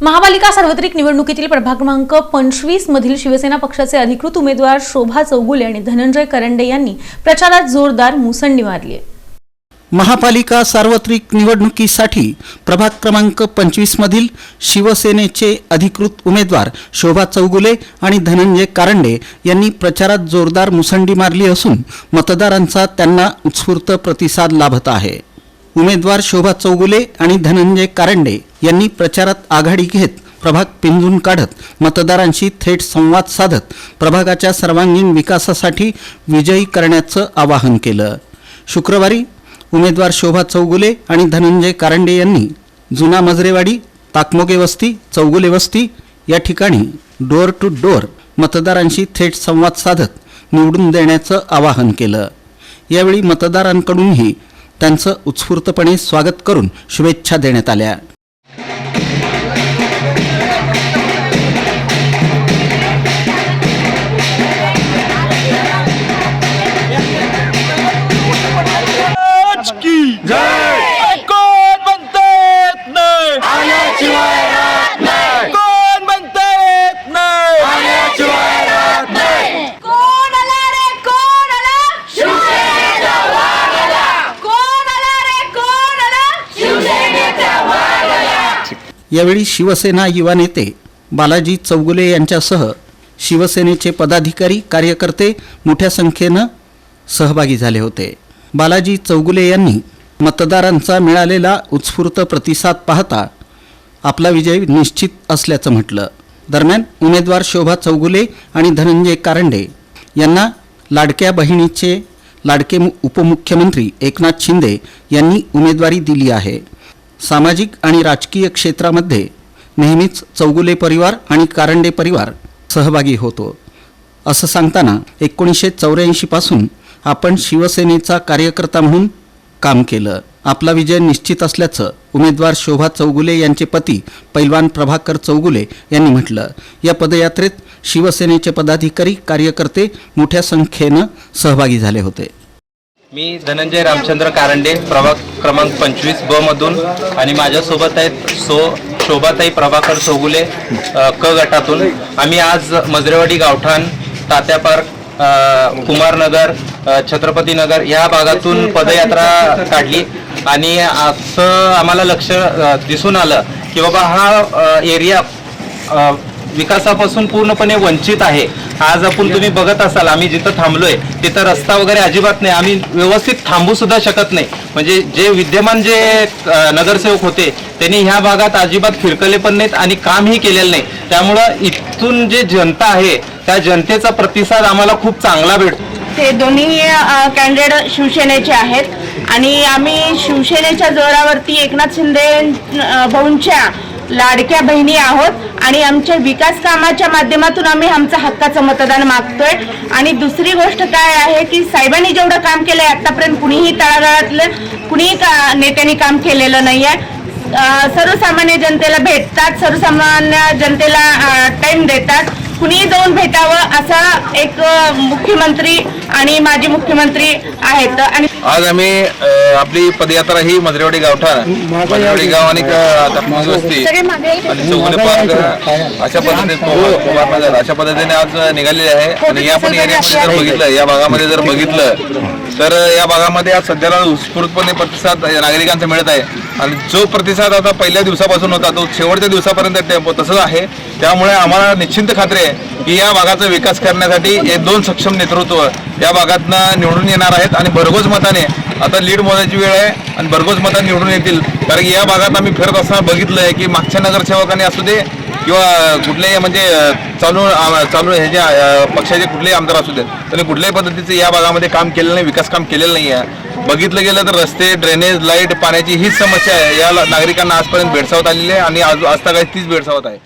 महापालिका सार्वत्रिक निवडणुकीतील प्रभाग क्रमांक पंचवीस मधील शिवसेना पक्षाचे अधिकृत उमेदवार शोभा चौगुले आणि धनंजय करंडे यांनी प्रचारात जोरदार मुसंडी मारली. आहे महापालिका सार्वत्रिक निवडणुकीसाठी प्रभाग क्रमांक पंचवीस मधील शिवसेनेचे अधिकृत उमेदवार शोभा चौगुले आणि धनंजय कारंडे यांनी प्रचारात जोरदार मुसंडी मारली असून मतदारांचा त्यांना उत्स्फूर्त प्रतिसाद लाभत आहे. उमेदवार शोभा चौगुले आणि धनंजय कारंडे यांनी प्रचारात आघाडी घेत प्रभाग पिंजून काढत मतदारांशी थेट संवाद साधत प्रभागाच्या सर्वांगीण विकासासाठी विजयी करण्याचं आवाहन केलं. शुक्रवारी उमेदवार शोभा चौगुले आणि धनंजय कारंडे यांनी जुना मजरेवाडी ताकमोगे वस्ती चौगुले वस्ती या ठिकाणी डोअर टू डोअर मतदारांशी थेट संवाद साधत निवडून देण्याचं आवाहन केलं. यावेळी मतदारांकडूनही त्यांचं उत्स्फूर्तपणे स्वागत करून शुभेच्छा देण्यात आल्या. यावेळी शिवसेना युवा नेते बालाजी चौगुले यांच्यासह शिवसेनेचे पदाधिकारी कार्यकर्ते मोठ्या संख्येनं सहभागी झाले होते. बालाजी चौगुले यांनी मतदारांचा मिळालेला उत्स्फूर्त प्रतिसाद पाहता आपला विजय निश्चित असल्याचं म्हटलं. दरम्यान उमेदवार शोभा चौगुले आणि धनंजय कारंडे यांना लाडक्या बहिणीचे लाडके उपमुख्यमंत्री एकनाथ शिंदे यांनी उमेदवारी दिली आहे. सामाजिक आणि राजकीय क्षेत्रामध्ये नेहमीच चौगुले परिवार आणि कारंडे परिवार सहभागी होतो. असं सांगताना एकोणीसशे चौऱ्याऐंशीपासून आपण शिवसेनेचा कार्यकर्ता म्हणून काम केलं. आपला विजय निश्चित असल्याचं उमेदवार शोभा चौगुले यांचे पती पैलवान प्रभाकर चौगुले यांनी म्हटलं. या पदयात्रेत शिवसेनेचे पदाधिकारी कार्यकर्ते मोठ्या संख्येनं सहभागी झाले होते. मी धनंजय रामचंद्र कारंडे प्रभाग क्रमांक पंचवीस ब मधून. आणि माझ्यासोबत आहेत सो शोभाताई प्रभाकर सोगुले क गटातून. आम्ही आज मजरेवाडी गावठाण तात्या पार्क कुमारनगर छत्रपती छत्रपतीनगर ह्या भागातून पदयात्रा काढली. आणि असं आम्हाला लक्ष दिसून आलं की बाबा हा एरिया विकासापासून पूर्णपणे वंचित आहे. आज आपण तुम्ही बघत असाल आम्ही जिथं थांबलोय तिथं रस्ता वगैरे अजिबात नाही. आम्ही व्यवस्थित थांबू सुद्धा शकत नाही. म्हणजे जे विद्यमान जे नगरसेवक होते त्यांनी ह्या भागात अजिबात फिरकले पण नाहीत आणि कामही केलेलं नाही. त्यामुळं इथून जे जनता आहे त्या जनतेचा प्रतिसाद आम्हाला खूप चांगला भेटतो. ते दोन्ही कॅन्डिडेट शिवसेनेचे आहेत. आणि आम्ही शिवसेनेच्या जोरावरती एकनाथ शिंदे भाऊंच्या लाडक्या बहिणी आहोत आणि आमच्या विकास कामाच्या माध्यमातून आम्ही आमचं हक्काचं मतदान मागतोय. आणि दुसरी गोष्ट काय आहे की साहेबांनी जेवढं काम केलंय आतापर्यंत कुणीही तळागाळातलं कुणीही का नेत्यांनी काम केलेलं नाही आहे सर्वसामान्य जनतेला भेटतात सर्वसामान्य जनतेला टाइम देतात. कुणीही जाऊन भेटावं असा एक मुख्यमंत्री आणि माजी मुख्यमंत्री आहेत. आणि आज आम्ही अ, आपली पदयात्रा ही मजरेवाडी गावठाण मजरेवाडी गाव आणि वस्ती आणि चौगुले पार्क अशा पद्धतीने कुमारनगर अशा पद्धतीने आज निघालेली आहे. आणि या पण एरियामध्ये जर बघितलं या भागामध्ये जर बघितलं तर या भागामध्ये आज सध्याला उत्स्फूर्तपणे प्रतिसाद नागरिकांचा मिळत आहे. आणि जो प्रतिसाद आता पहिल्या दिवसापासून होता तो शेवटच्या दिवसापर्यंत तसंच आहे. त्यामुळे आम्हाला निश्चिंत खात्री आहे की या भागाचा विकास करण्यासाठी हे दोन सक्षम नेतृत्व या भागातनं निवडून येणार आहेत. आणि भरघोस मताने आता लीड मोजायची वेळ आहे आणि भरघोस मताने निवडून येतील. कारण की या भागात आम्ही फिरत असताना बघितलं आहे की मागच्या नगरसेवकांनी असू दे किंवा कुठलेही म्हणजे चालू चालू ह्याच्या अ, पक्षाचे कुठलेही आमदार असू देत त्यांनी कुठल्याही पद्धतीचं या भागामध्ये काम केलेलं नाही विकास काम केलेलं नाही आहे. बघितलं गेलं तर रस्ते ड्रेनेज लाइट पाण्याची हीच समस्या आहे. या नागरिकांना आजपर्यंत भेडसावत आलेली आहे आणि आज आजतागायत तीच भेडसावत आहे.